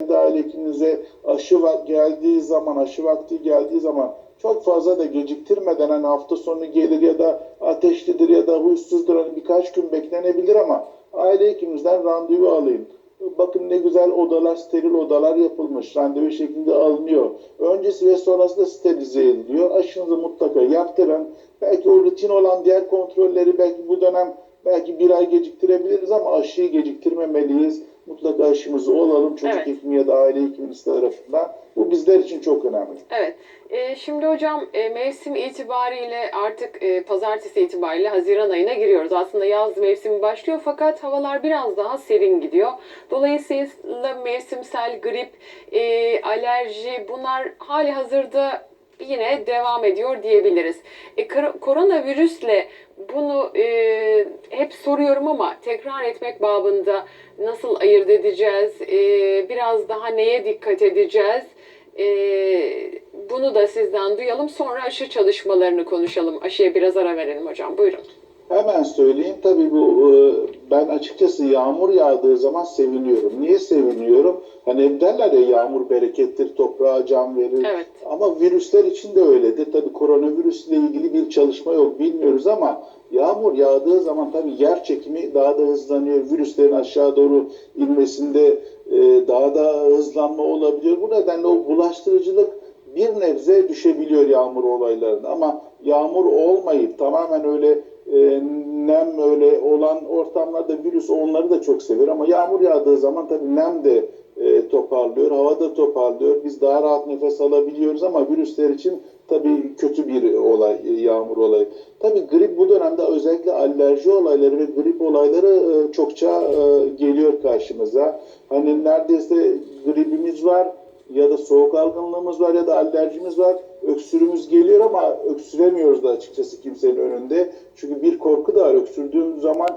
kendi aile hekiminize aşı va- geldiği zaman, aşı vakti geldiği zaman çok fazla da geciktirmeden hani hafta sonu gelir ya da ateşlidir ya da huysuzdur hani birkaç gün beklenebilir ama aile hekiminizden randevu alayım. Bakın ne güzel odalar, steril odalar yapılmış. Randevu şeklinde alınıyor. Öncesi ve sonrası da sterilize ediliyor. Aşınızı mutlaka yaptırın. Belki o rutin olan diğer kontrolleri belki bu dönem belki bir ay geciktirebiliriz ama aşıyı geciktirmemeliyiz. Mutlaka aşımızı olalım çocuk Evet. hekimi ya da aile hekiminiz tarafından. Bu bizler için çok önemli. Evet. Ee, şimdi hocam e, mevsim itibariyle artık e, pazartesi itibariyle Haziran ayına giriyoruz. Aslında yaz mevsimi başlıyor fakat havalar biraz daha serin gidiyor. Dolayısıyla mevsimsel grip, e, alerji bunlar hali hazırda yine devam ediyor diyebiliriz. E, kor- koronavirüsle bunu e, hep soruyorum ama tekrar etmek babında nasıl ayırt edeceğiz? E, biraz daha neye dikkat edeceğiz? Ee, bunu da sizden duyalım. Sonra aşı çalışmalarını konuşalım. Aşıya biraz ara verelim hocam. Buyurun. Hemen söyleyeyim. Tabii bu e, ben açıkçası yağmur yağdığı zaman seviniyorum. Niye seviniyorum? Hani derler ya yağmur berekettir, toprağa can verir. Evet. Ama virüsler için de öyledir. Tabii koronavirüsle ilgili bir çalışma yok bilmiyoruz ama yağmur yağdığı zaman tabii yer çekimi daha da hızlanıyor. Virüslerin aşağı doğru inmesinde e, daha da hızlanma olabiliyor. Bu nedenle o bulaştırıcılık bir nebze düşebiliyor yağmur olaylarında ama yağmur olmayıp tamamen öyle olan ortamlarda virüs onları da çok sever ama yağmur yağdığı zaman tabii nem de e, toparlıyor, hava da toparlıyor. Biz daha rahat nefes alabiliyoruz ama virüsler için tabii kötü bir olay, e, yağmur olayı. Tabii grip bu dönemde özellikle alerji olayları ve grip olayları e, çokça e, geliyor karşımıza. Hani neredeyse gripimiz var ya da soğuk algınlığımız var ya da alerjimiz var. Öksürümüz geliyor ama öksüremiyoruz da açıkçası kimsenin önünde. Çünkü bir korku da var. Öksürdüğüm zaman